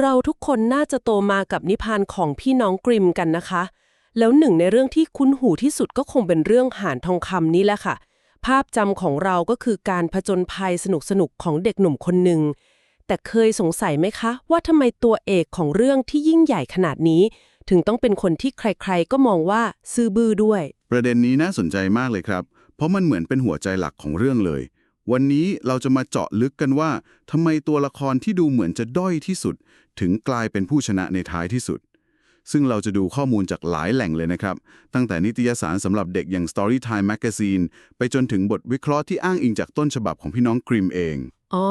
เราทุกคนน่าจะโตมากับนิพานของพี่น้องกริมกันนะคะ แล้วหนึ่งในเรื่องที่คุ้นหูที่สุดก็คงเป็นเรื่องหานทองคำนี่แหละค่ะ ภาพจำของเราก็คือการผจญภัยสนุกๆของเด็กหนุ่มคนหนึ่ง แต่เคยสงสัยไหมคะ ว่าทำไมตัวเอกของเรื่องที่ยิ่งใหญ่ขนาดนี้ ถึงต้องเป็นคนที่ใครๆ ก็มองว่าซื่อบื้อด้วย ประเด็นนี้น่าสนใจมากเลยครับ เพราะมันเหมือนเป็นหัวใจหลักของเรื่องเลย วันนี้เราจะมาเจาะลึกกันว่าทำไมตัวละครที่ดูเหมือนจะด้อยที่สุด ถึงกลายเป็นผู้ชนะในท้ายที่สุด ซึ่งเราจะดูข้อมูลจากหลายแหล่งเลยนะครับ ตั้งแต่นิตยสารสำหรับเด็กอย่าง Storytime Magazine ไปจนถึงบทวิเคราะห์ที่อ้างอิงจากต้นฉบับของพี่น้องกริมเอง อ๋อ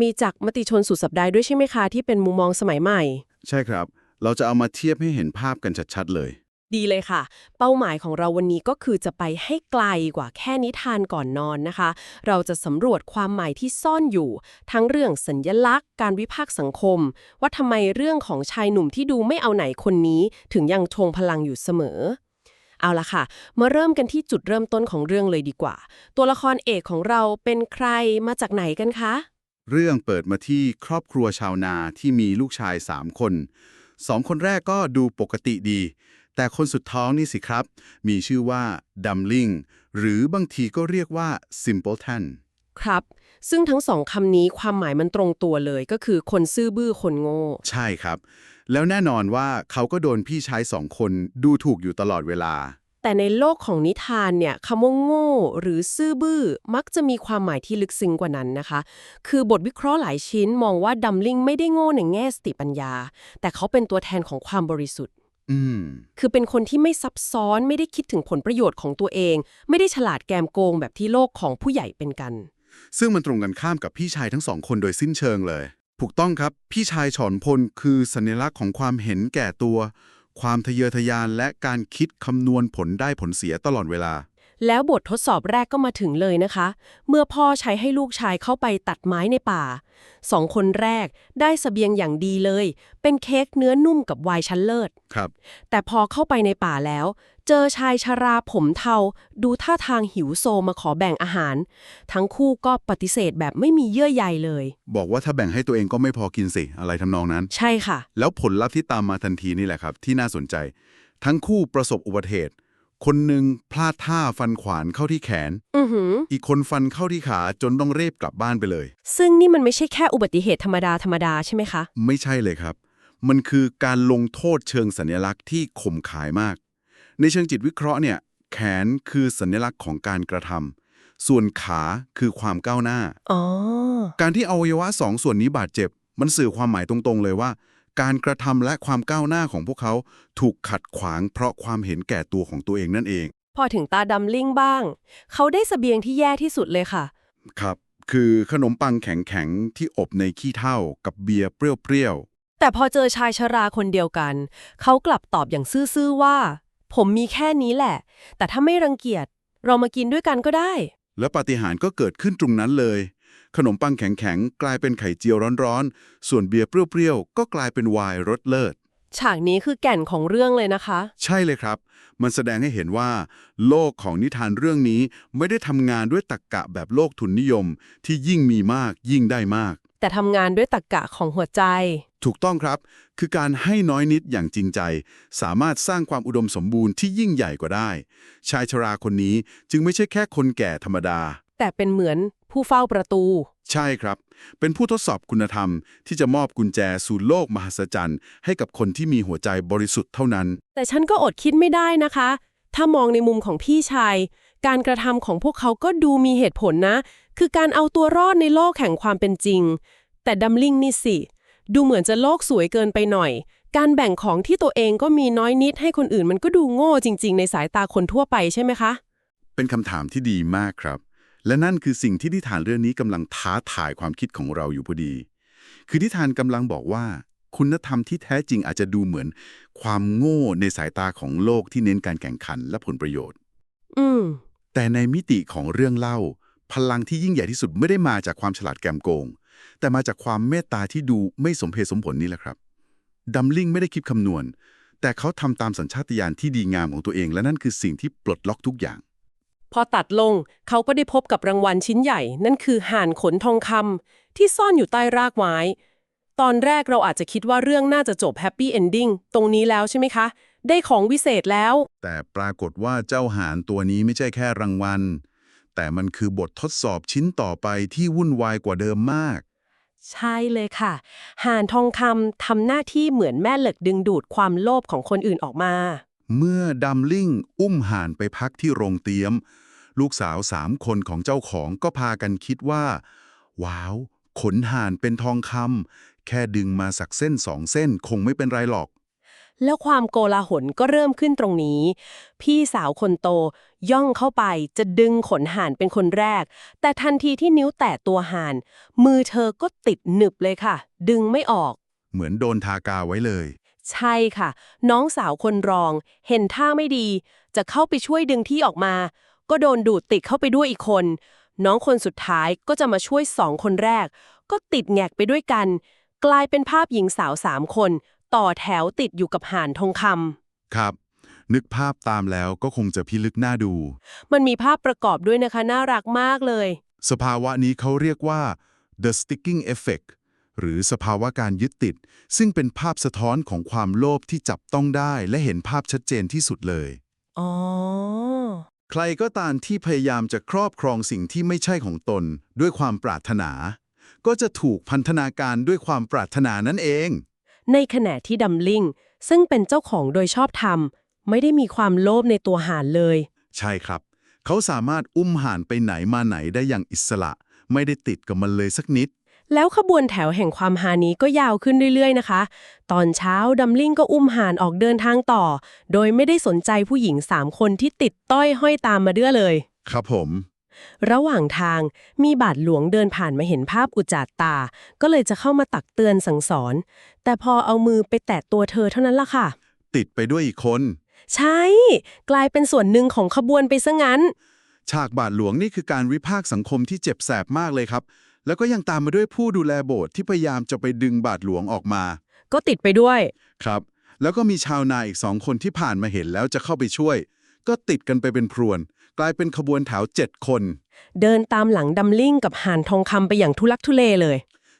มีจากมติชนสุดสัปดาห์ด้วยใช่ไหมคะที่เป็นมุมมองสมัยใหม่ ใช่ครับ เราจะเอามาเทียบให้เห็นภาพกันชัดๆเลย ดีเลยค่ะ เป้าหมายของเราวันนี้ก็คือจะไปให้ไกลกว่าแค่นิทานก่อนนอนนะคะ เราจะสำรวจความหมายที่ซ่อนอยู่ ทั้งเรื่องสัญญลักษณ์ การวิพากษ์สังคม ว่าทำไมเรื่องของชายหนุ่มที่ดูไม่เอาไหนคนนี้ ถึงยังทงพลังอยู่เสมอ เอาละค่ะ มาเริ่มกันที่จุดเริ่มต้นของเรื่องเลยดีกว่า ตัวละครเอกของเราเป็นใครมาจากไหนกันคะ เรื่องเปิดมาที่ครอบครัวชาวนาที่มีลูกชาย3คนสองคนแรกก็ดูปกติดี แต่คนสุดท้องนี่สิครับ มีชื่อว่าดัมลิงหรือบางทีก็เรียกว่า Simpleton ครับ ซึ่งทั้งสองคำนี้ความหมายมันตรงตัวเลยก็คือคนซื่อบื้อคนโง่ ใช่ครับ แล้วแน่นอนว่าเขาก็โดนพี่ชายสองคนดูถูกอยู่ตลอดเวลา แต่ในโลกของนิทานเนี่ยคำว่าโง่ หรือซื่อบื้อมักจะมีความหมายที่ลึกซึ้งกว่านั้นนะคะ คือบทวิเคราะห์หลายชิ้นมองว่าดัมลิงไม่ได้โง่ในแง่สติปัญญา แต่เขาเป็นตัวแทนของความบริสุทธิ์ อืม คือเป็นคนที่ไม่ซับซ้อนไม่ได้คิดถึงผลประโยชน์ของตัวเอง ไม่ได้ฉลาดแกมโกงแบบที่โลกของผู้ใหญ่เป็นกัน ซึ่งมันตรงกันข้ามกับพี่ชายทั้งสองคนโดยสิ้นเชิงเลย ถูกต้องครับ พี่ชายฉอนพลคือสัญลักษณ์ของความเห็นแก่ตัว ความทะเยอทะยานและการคิดคำนวณผลได้ผลเสียตลอดเวลา แล้วบททดสอบแรกก็มาถึงเลยนะคะ เมื่อพ่อใช้ให้ลูกชายเข้าไปตัดไม้ในป่าสองคนแรกได้สเสบียงอย่างดีเลย เป็นเค้กเนื้อนุ่มกับไวน์ชั้นเลิศครับ แต่พอเข้าไปในป่าแล้ว เจอชายชราผมเทา ดูท่าทางหิวโซมาขอแบ่งอาหาร ทั้งคู่ก็ปฏิเสธแบบไม่มีเยื่อใยเลย บอกว่าถ้าแบ่งให้ตัวเองก็ไม่พอกินสิ อะไรทำนองนั้น ใช่ค่ะ แล้วผลลัพธ์ที่ตามมาทันทีนี่แหละครับ ที่น่าสนใจ ทั้งคู่ประสบอุบัติเหตุ คนหนึ่งพลาดท่าฟันขวานเข้าที่แขน อือหือ อีกคนฟันเข้าที่ขาจนต้องเรีบกลับบ้านไปเลย ซึ่งนี่มันไม่ใช่แค่อุบัติเหตุธรรมดาธรรมดาใช่ไหมคะ ไม่ใช่เลยครับ มันคือการลงโทษเชิงสัญลักษณ์ที่ข่มขายมาก ในเชิงจิตวิเคราะห์เนี่ย แขนคือสัญลักษณ์ของการกระทำ ส่วนขาคือความก้าวหน้า อ๋อ การที่อวัยวะสองส่วนนี้บาดเจ็บ มันสื่อความหมายตรงๆเลยว่า การกระทำและความก้าวหน้าของพวกเขาถูกขัดขวางเพราะความเห็นแก่ตัวของตัวเองนั่นเอง พอถึงตาดำลิงบ้าง เขาได้สเสบียงที่แย่ที่สุดเลยค่ะ ครับ คือขนมปังแข็งๆ ที่อบในขี้เถ้ากับเบียร์เปรี้ยวแต่พอเจอชายชราคนเดียวกัน เขากลับตอบอย่างซื่อๆว่า ผมมีแค่นี้แหละ แต่ถ้าไม่รังเกียจเรามากินด้วยกันก็ได้ๆและปาฏิหาริย์ก็เกิดขึ้นตรงนั้นเลย ขนมปังแข็งๆ กลายเป็นไข่เจียวร้อนๆ ส่วนเบียร์เปรี้ยวๆ ก็กลายเป็นไวน์รสเลิศ ฉากนี้คือแก่นของเรื่องเลยนะคะ ใช่เลยครับ มันแสดงให้เห็นว่า โลกของนิทานเรื่องนี้ไม่ได้ทำงานด้วยตรรกกะแบบโลกทุนนิยม ที่ยิ่งมีมากยิ่งได้มาก แต่ทำงานด้วยตรรกะของหัวใจ ถูกต้องครับ คือการให้น้อยนิดอย่างจริงใจ สามารถสร้างความอุดมสมบูรณ์ที่ยิ่งใหญ่กว่าได้ ชายชราคนนี้จึงไม่ใช่แค่คนแก่ธรรมดา แต่เป็นเหมือนผู้เฝ้าประตู ใช่ครับ เป็นผู้ทดสอบคุณธรรมที่จะมอบกุญแจสู่โลกมหัศจรรย์ ให้กับคนที่มีหัวใจบริสุทธิ์เท่านั้น แต่ฉันก็อดคิดไม่ได้นะคะ ถ้ามองในมุมของพี่ชาย การกระทำของพวกเขาก็ดูมีเหตุผลนะ คือการเอาตัวรอดในโลกแห่งความเป็นจริง แต่ดัมลิงนี่สิ ดูเหมือนจะโลกสวยเกินไปหน่อย การแบ่งของที่ตัวเองก็มีน้อยนิดให้คนอื่นมันก็ดูโง่จริง ๆ ในสายตาคนทั่วไปใช่ไหมคะ เป็นคำถามที่ดีมากครับ และนั่นคือสิ่งที่นิทานเรื่องนี้กำลังท้าทายความคิดของเราอยู่พอดี คือนิทานกำลังบอกว่า คุณธรรมที่แท้จริงอาจจะดูเหมือน ความโง่ในสายตาของโลกที่เน้นการแข่งขันและผลประโยชน์ อืมแต่ในมิติของเรื่องเล่า พลังที่ยิ่งใหญ่ที่สุดไม่ได้มาจากความฉลาดแกมโกง แต่มาจากความเมตตาที่ดูไม่สมเหตุสมผลนี่แหละครับดัมลิงไม่ได้คิดคำนวณ แต่เขาทำตามสัญชาตญาณที่ดีงามของตัวเอง และนั่นคือสิ่งที่ปลดล็อกทุกอย่าง พอตัดลงเขาก็ได้พบกับรางวัลชิ้นใหญ่ นั่นคือห่านขนทองคำที่ซ่อนอยู่ใต้รากไม้ ตอนแรกเราอาจจะคิดว่าเรื่องน่าจะจบแฮปปี้เอนดิ้งตรงนี้แล้วใช่ไหมคะ ได้ของวิเศษแล้ว แต่ปรากฏว่าเจ้าหานตัวนี้ไม่ใช่แค่รางวัล แต่มันคือบททดสอบชิ้นต่อไปที่วุ่นวายกว่าเดิมมากใช่เลยค่ะ ห่านทองคำทำหน้าที่เหมือนแม่เหล็กดึงดูดความโลภของคนอื่นออกมา เมื่อดัมลิงอุ้มห่านไปพักที่โรงเตี๊ยม ลูกสาวสามคนของเจ้าของก็พากันคิดว่า ว้าว ขนห่านเป็นทองคำแค่ดึงมาสักเส้นสองเส้นคงไม่เป็นไรหรอก แล้วความโกลาหลก็เริ่มขึ้นตรงนี้ พี่สาวคนโตย่องเข้าไปจะดึงขนห่านเป็นคนแรก แต่ทันทีที่นิ้วแตะตัวห่าน มือเธอก็ติดหนึบเลยค่ะ ดึงไม่ออก เหมือนโดนทากาไว้เลย ใช่ค่ะ น้องสาวคนรอง เห็นท่าไม่ดี จะเข้าไปช่วยดึงที่ออกมา ก็โดนดูดติดเข้าไปด้วยอีกคน น้องคนสุดท้ายก็จะมาช่วยสองคนแรก ก็ติดแงกไปด้วยกัน กลายเป็นภาพหญิงสาวสามคน ต่อแถวติดอยู่กับห่านทองคำครับ นึกภาพตามแล้วก็คงจะพิลึกหน้าดู มันมีภาพประกอบด้วยนะคะน่ารักมากเลย สภาวะนี้เขาเรียกว่า the sticking effect หรือสภาวะการยึดติด ซึ่งเป็นภาพสะท้อนของความโลภที่จับต้องได้และเห็นภาพชัดเจนที่สุดเลย อ๋อ ใครก็ตามที่พยายามจะครอบครองสิ่งที่ไม่ใช่ของตน ด้วยความปรารถนา ก็จะถูกพันธนาการด้วยความปรารถนานั่นเอง ในขณะที่ดัมลิงซึ่งเป็นเจ้าของโดยชอบธรรม ไม่ได้มีความโลภในตัวห่านเลย ใช่ครับ เขาสามารถอุ้มห่านไปไหนมาไหนได้อย่างอิสระ ไม่ได้ติดกับมันเลยสักนิด แล้วขบวนแถวแห่งความหานี้ก็ยาวขึ้นเรื่อยๆนะคะ ตอนเช้าดัมลิงก็อุ้มห่านออกเดินทางต่อ โดยไม่ได้สนใจผู้หญิงสามคนที่ติดต้อยห้อยตามมาด้วยเลย ครับผม ระหว่างทางมีบาทหลวงเดินผ่านมาเห็นภาพอุจจาตา ก็เลยจะเข้ามาตักเตือนสั่งสอน แต่พอเอามือไปแตะตัวเธอเท่านั้นล่ะค่ะ ติดไปด้วยอีกคน ใช่ กลายเป็นส่วนหนึ่งของขบวนไปซะงั้น ฉากบาทหลวงนี่คือการวิพากษ์สังคมที่เจ็บแสบมากเลยครับ แล้วก็ยังตามมาด้วยผู้ดูแลโบสถ์ที่พยายามจะไปดึงบาทหลวงออกมา ก็ติดไปด้วย ครับ แล้วก็มีชาวนาอีกสองคนที่ผ่านมาเห็นแล้วจะเข้าไปช่วย ก็ติดกันไปเป็นพรวน กลายเป็นขบวนแถวเจ็ดคน เดินตามหลังดัมลิงกับห่านทองคำไปอย่างทุลักทุเลเลย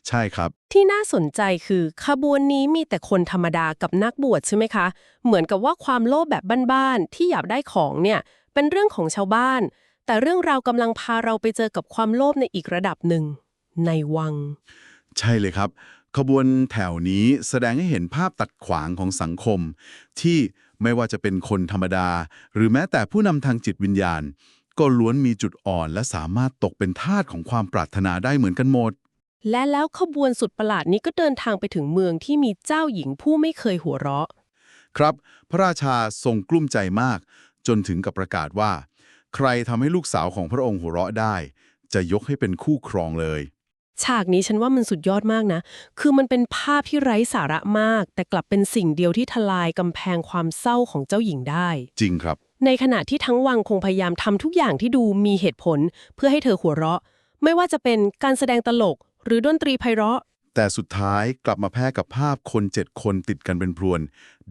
ใช่ครับ ที่น่าสนใจคือขบวนนี้มีแต่คนธรรมดากับนักบวชใช่ไหมคะ เหมือนกับว่าความโลภแบบบ้านๆที่อยากได้ของเนี่ยเป็นเรื่องของชาวบ้าน แต่เรื่องราวกำลังพาเราไปเจอกับความโลภในอีกระดับหนึ่ง ในวัง ใช่เลยครับ ขบวนแถวนี้แสดงให้เห็นภาพตัดขวางของสังคม ที่ไม่ว่าจะเป็นคนธรรมดา หรือแม้แต่ผู้นำทางจิตวิญญาณ ก็ล้วนมีจุดอ่อนและสามารถตกเป็นทาสของความปรารถนาได้เหมือนกันหมด และแล้วขบวนสุดประหลาดนี้ก็เดินทางไปถึงเมืองที่มีเจ้าหญิงผู้ไม่เคยหัวเราะ ครับ พระราชาทรงกลุ้มใจมาก จนถึงกับประกาศว่า ใครทำให้ลูกสาวของพระองค์หัวเราะได้ จะยกให้เป็นคู่ครองเลย ฉากนี้ฉันว่ามันสุดยอดมากนะ คือมันเป็นภาพที่ไร้สาระมาก แต่กลับเป็นสิ่งเดียวที่ทลายกำแพงความเศร้าของเจ้าหญิงได้ จริงครับ ในขณะที่ทั้งวังคงพยายามทำทุกอย่างที่ดูมีเหตุผล เพื่อให้เธอหัวเราะ ไม่ว่าจะเป็นการแสดงตลก หรือดนตรีไพเราะ แต่สุดท้ายกลับมาแพ้กับภาพคนเจ็ดคนติดกันเป็นพรวน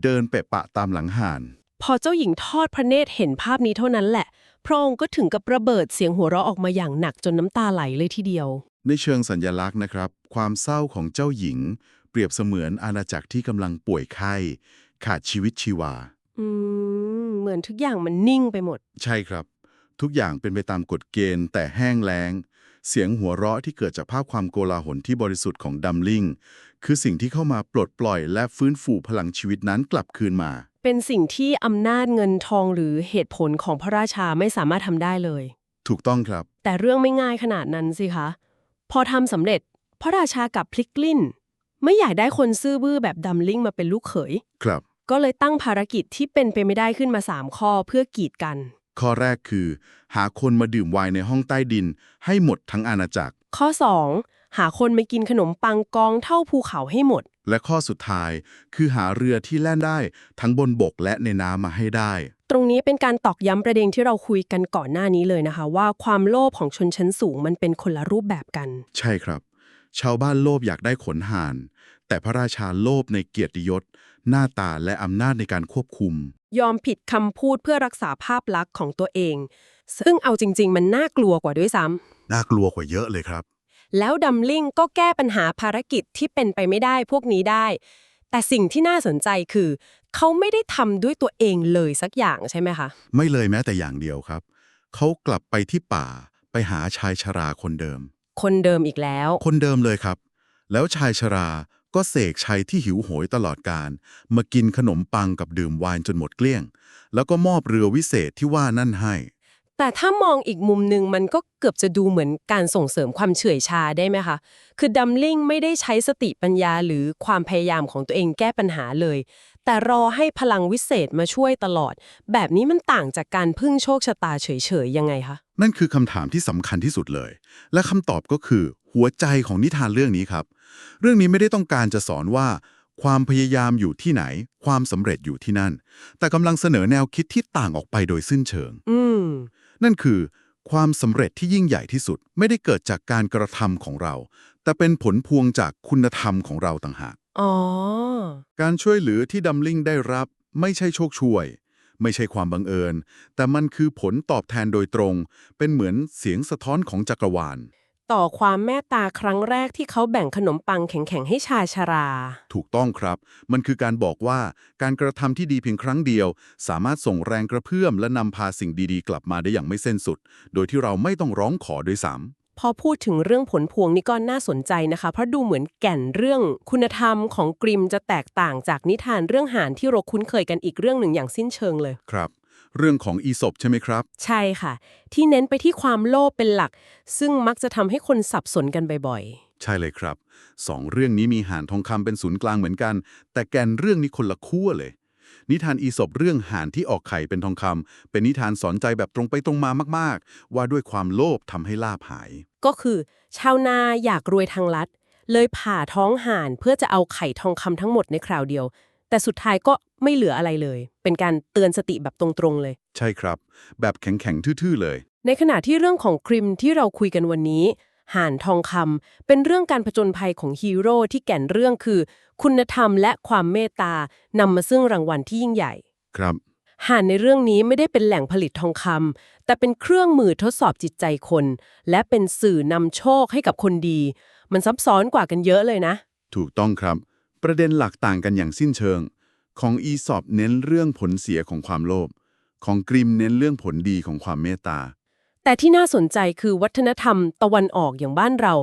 เดินเปะปะตามหลังห่าน พอเจ้าหญิงทอดพระเนตรเห็นภาพนี้เท่านั้นแหละพระองค์ก็ถึงกับระเบิดเสียงหัวเราะออกมาอย่างหนักจนน้ำตาไหลเลยทีเดียว ในเชิงสัญญลักษณ์นะครับ ความเศร้าของเจ้าหญิง เปรียบเสมือนอาณาจักรที่กำลังป่วยไข้ ขาดชีวิตชีวา อืม เหมือนทุกอย่างมันนิ่งไปหมด ใช่ครับ ทุกอย่างเป็นไปตามกฎเกณฑ์ แต่แห้งแล้ง เสียงหัวเราะที่เกิดจากภาพความโกลาหลที่บริสุทธิ์ของดัมลิงคือสิ่งที่เข้ามาปลดปล่อย และฟื้นฟูพลังชีวิตนั้นกลับคืนมา เป็นสิ่งที่อำนาจเงินทองหรือเหตุผลของพระราชาไม่สามารถทำได้เลย ถูกต้องครับ แต่เรื่องไม่ง่ายขนาดนั้นสิคะ พอทำสำเร็จ พระราชากลับพลิกลิ้น ไม่อยากได้คนซื่อบื้อแบบดัมลิงมาเป็นลูกเขย ครับ ก็เลยตั้งภารกิจที่เป็นไปไม่ได้ขึ้นมา 3 ข้อเพื่อกีดกัน ข้อแรกคือ หาคนมาดื่มไวน์ในห้องใต้ดิน ให้หมดทั้งอาณาจักร ข้อ 2 หาคนมากินขนมปังกองเท่าภูเขาให้หมด และข้อสุดท้ายคือหาเรือที่แล่นได้ทั้งบนบกและในน้ำมาให้ได้ ตรงนี้เป็นการตอกย้ำประเด็นที่เราคุยกันก่อนหน้านี้เลยนะคะ ว่าความโลภของชนชั้นสูงมันเป็นคนละรูปแบบกัน ใช่ครับ ชาวบ้านโลภอยากได้ขนห่าน แต่พระราชาโลภในเกียรติยศ หน้าตาและอำนาจในการควบคุม ยอมผิดคำพูดเพื่อรักษาภาพลักษณ์ของตัวเอง ซึ่งเอาจริง ๆ มันน่ากลัวกว่าด้วยซ้ำน่ากลัวกว่าเยอะเลยครับ แล้วดัมลิงก็แก้ปัญหาภารกิจที่เป็นไปไม่ได้พวกนี้ได้ แต่สิ่งที่น่าสนใจคือ เขาไม่ได้ทำด้วยตัวเองเลยสักอย่างใช่ไหมคะ ไม่เลยแม้แต่อย่างเดียวครับ เขากลับไปที่ป่าไปหาชายชราคนเดิม คนเดิมอีกแล้ว คนเดิมเลยครับ แล้วชายชราก็เสกชัยที่หิวโหยตลอดการมากินขนมปังกับดื่มไวน์จนหมดเกลี้ยง แล้วก็มอบเรือวิเศษที่ว่านั่นให้ แต่ถ้ามองอีกมุมหนึ่งมันก็เกือบจะดูเหมือนการส่งเสริมความเฉื่อยชาได้ไหมคะ คือดัมลิงไม่ได้ใช้สติปัญญาหรือความพยายามของตัวเองแก้ปัญหาเลย แต่รอให้พลังวิเศษมาช่วยตลอด แบบนี้มันต่างจากการพึ่งโชคชะตาเฉยๆยังไงคะ นั่นคือคำถามที่สำคัญที่สุดเลย และคำตอบก็คือหัวใจของนิทานเรื่องนี้ครับ เรื่องนี้ไม่ได้ต้องการจะสอนว่าความพยายามอยู่ที่ไหน ความสำเร็จอยู่ที่นั่น แต่กำลังเสนอแนวคิดที่ต่างออกไปโดยสิ้นเชิง อืม นั่นคือความสำเร็จที่ยิ่งใหญ่ที่สุดไม่ได้เกิดจากการกระทำของเรา แต่เป็นผลพวงจากคุณธรรมของเราต่างหาก อ๋อ การช่วยเหลือที่ดัมลิงได้รับไม่ใช่โชคช่วย ไม่ใช่ความบังเอิญ แต่มันคือผลตอบแทนโดยตรง เป็นเหมือนเสียงสะท้อนของจักรวาล ต่อความเมตตาครั้งแรกที่เขาแบ่งขนมปังแข็งๆให้ชายชรา ถูกต้องครับ มันคือการบอกว่าการกระทำที่ดีเพียงครั้งเดียว สามารถส่งแรงกระเพื่อมและนำพาสิ่งดีๆ กลับมาได้อย่างไม่เส้นสุด โดยที่เราไม่ต้องร้องขอด้วยซ้พอพูดถึงเรื่องผลพวงนี่ก็น่าสนใจนะคะ เพราะดูเหมือนแก่นเรื่องคุณธรรมของกริมจะแตกต่างจากนิทานเรื่องหานที่เราคุ้นเคยกันอีกเรื่องหนึ่งอย่างสิ้นเชิงเลยำครับ เรื่องของอีศบใช่ไหมครับ ใช่ค่ะ ที่เน้นไปที่ความโลภเป็นหลัก ซึ่งมักจะทำให้คนสับสนกันบ่อยใช่เลยครับสองเรื่องนี้มีหานทองคำเป็นศูนย์กลางเหมือนกัน แต่แกนเรื่องนี้คนละขั้วเลย นิทานอีศบเรื่องหานที่ออกไข่เป็นทองคำเป็นนิทานสอนใจแบบตรงไปตรงมามากๆ ว่าด้วยความโลภทำให้ลาบหายๆก็คือ ชาวนาอยากรวยทางลัดเลยผ่าท้องห่านเพื่อจะเอาไข่ทองคำทั้งหมดในคราวเดียว แต่สุดท้ายก็ไม่เหลืออะไรเลย เป็นการเตือนสติแบบตรงๆเลย ใช่ครับ แบบแข็งๆทื่อๆเลย ในขณะที่เรื่องของคริมที่เราคุยกันวันนี้ ห่านทองคำเป็นเรื่องการผจญภัยของฮีโร่ที่แก่นเรื่องคือ คุณธรรมและความเมตตานำมาซึ่งรางวัลที่ยิ่งใหญ่ ครับห่านในเรื่องนี้ไม่ได้เป็นแหล่งผลิตทองคำแต่เป็นเครื่องมือทดสอบจิตใจคน และเป็นสื่อนำโชคให้กับคนดี มันซับซ้อนกว่ากันเยอะเลยนะ ถูกต้องครับ ประเด็นหลักต่างกันอย่างสิ้นเชิง ของอีสอบเน้นเรื่องผลเสียของความโลภของกริมเน้นเรื่องผลดีของความเมตตา แต่ที่น่าสนใจคือวัฒนธรรมตะวันออกอย่างบ้านเรา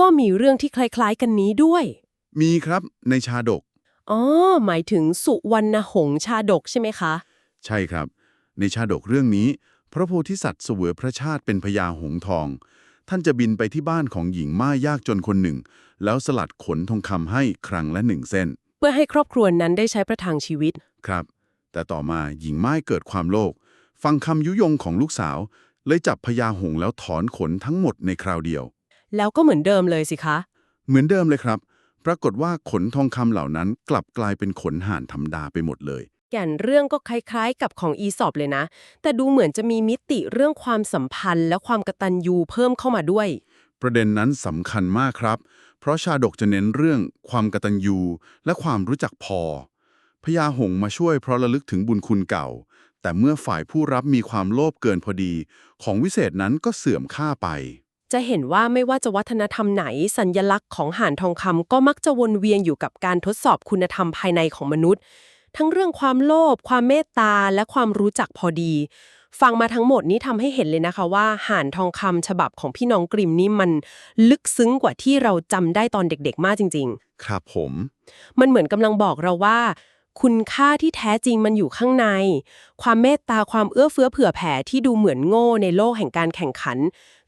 ก็มีเรื่องที่คล้ายๆ กันนี้ด้วย มีครับในชาดก อ๋อ หมายถึงสุวรรณหงส์ชาดกใช่ไหมคะ ใช่ครับ ในชาดกเรื่องนี้ พระโพธิสัตว์เสวยพระชาติเป็นพญาหงส์ทอง ท่านจะบินไปที่บ้านของหญิงม่ายยากจนคนหนึ่ง แล้วสลัดขนทองคำให้ครั้งละหนึ่งเส้น เพื่อให้ครอบครัวนั้นได้ใช้ประทังชีวิต ครับ แต่ต่อมาหญิงม่ายเกิดความโลภฟังคำยุยงของลูกสาว เลยจับพญาหงส์แล้วถอนขนทั้งหมดในคราวเดียว แล้วก็เหมือนเดิมเลยสิคะ เหมือนเดิมเลยครับ ปรากฏว่าขนทองคำเหล่านั้นกลับกลายเป็นขนห่านธรรมดาไปหมดเลย แก่นเรื่องก็คล้ายๆ กับของอีสอบเลยนะ แต่ดูเหมือนจะมีมิติเรื่องความสัมพันธ์และความกตัญญูเพิ่มเข้ามาด้วย ประเด็นนั้นสำคัญมากครับ เพราะชาดกจะเน้นเรื่องความกตัญญูและความรู้จักพอ พญาหงมาช่วยเพราะระลึกถึงบุญคุณเก่า แต่เมื่อฝ่ายผู้รับมีความโลภเกินพอดี ของวิเศษนั้นก็เสื่อมค่าไป จะเห็นว่าไม่ว่าจะวัฒนธรรมไหน สัญญลักษณ์ของห่านทองคำก็มักจะวนเวียนอยู่กับการทดสอบคุณธรรมภายในของมนุษย์ ทั้งเรื่องความโลภความเมตตาและความรู้จักพอดี ฟังมาทั้งหมดนี้ทำให้เห็นเลยนะคะว่าห่านทองคำฉบับของพี่น้องกริมนี่มันลึกซึ้งกว่าที่เราจำได้ตอนเด็กๆ มากจริง ๆ ครับผม มันเหมือนกำลังบอกเราว่า คุณค่าที่แท้จริงมันอยู่ข้างใน ความเมตตาความเอื้อเฟื้อเผื่อแผ่ที่ดูเหมือนโง่ในโลกแห่งการแข่งขัน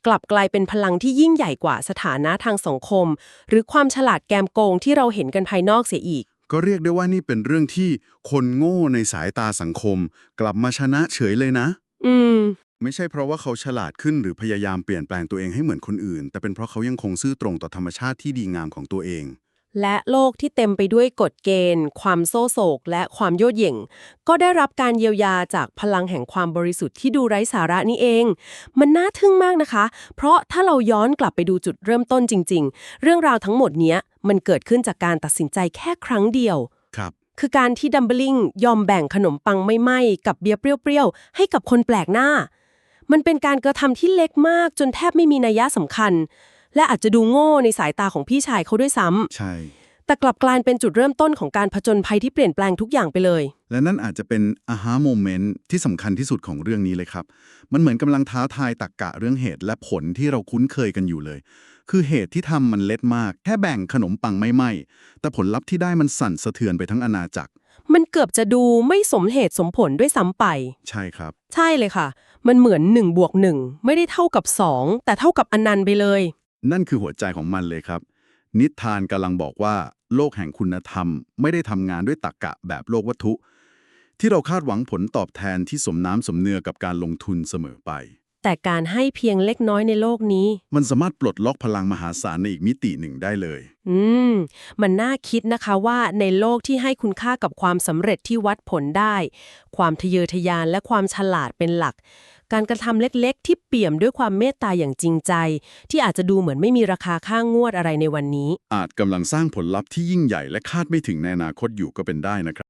กลับกลายเป็นพลังที่ยิ่งใหญ่กว่าสถานะทางสังคม หรือความฉลาดแกมโกงที่เราเห็นกันภายนอกเสียอีกก็เรียกได้ว่านี่เป็นเรื่องที่คนโง่ในสายตาสังคม กลับมาชนะเฉยเลยนะ อืม ไม่ใช่เพราะว่าเขาฉลาดขึ้นหรือพยายามเปลี่ยนแปลงตัวเองให้เหมือนคนอื่น แต่เป็นเพราะเขายังคงซื่อตรงต่อธรรมชาติที่ดีงามของตัวเอง และโลกที่เต็มไปด้วยกฎเกณฑ์ ความโซ่โศก และความโยดเหย่ง ก็ได้รับการเยียวยาจากพลังแห่งความบริสุทธิ์ที่ดูไร้สาระนี่เอง มันน่าทึ่งมากนะคะ เพราะถ้าเราย้อนกลับไปดูจุดเริ่มต้นจริง ๆ เรื่องราวทั้งหมดเนี้ยมันเกิดขึ้นจากการตัดสินใจแค่ครั้งเดียว ครับคือการที่ดัมเบลลิงยอมแบ่งขนมปังไม่ไหม้กับเบียร์เปรี้ยวๆ ให้กับคนแปลกหน้า มันเป็นการกระทำที่เล็กมากจนแทบไม่มีนัยยะสำคัญ และอาจจะดูโง่ในสายตาของพี่ชายเขาด้วยซ้ำใช่ แต่กลับกลายเป็นจุดเริ่มต้นของการผจญภัยที่เปลี่ยนแปลงทุกอย่างไปเลย และนั่นอาจจะเป็นอาฮาโมเมนต์ที่สำคัญที่สุดของเรื่องนี้เลยครับ มันเหมือนกำลังท้าทายตรกกะเรื่องเหตุและผลที่เราคุ้นเคยกันอยู่เลย คือเหตุที่ทำมันเล็ดมาก แค่แบ่งขนมปังไม่ไหมแต่ผลลัพธ์ที่ได้มันสั่นสะเทือนไปทั้งอาณาจักร มันเกือบจะดูไม่สมเหตุสมผลด้วยซ้ำไป ใช่ครับ ใช่เลยค่ะ มันเหมือน1บวก1ไม่ได้เท่ากับ 2 แต่เท่ากับอนันต์ไปเลย นั่นคือหัวใจของมันเลยครับ นิทานกำลังบอกว่า โลกแห่งคุณธรรม ไม่ได้ทำงานด้วยตรรกกะแบบโลกวัตถุ ที่เราคาดหวังผลตอบแทนที่สมน้ำสมเนื้อกับการลงทุนเสมอไป แต่การให้เพียงเล็กน้อยในโลกนี้ มันสามารถปลดล็อกพลังมหาศาลในอีกมิติหนึ่งได้เลย อืม มันน่าคิดนะคะว่าในโลกที่ให้คุณค่ากับความสำเร็จที่วัดผลได้ ความทะเยอทะยานและความฉลาดเป็นหลัก การกระทำเล็กๆ ที่เปี่ยมด้วยความเมตตาอย่างจริงใจ ที่อาจจะดูเหมือนไม่มีราคาค่างวดอะไรในวันนี้ อาจกำลังสร้างผลลัพธ์ที่ยิ่งใหญ่และคาดไม่ถึงในอนาคตอยู่ก็เป็นได้นะครับ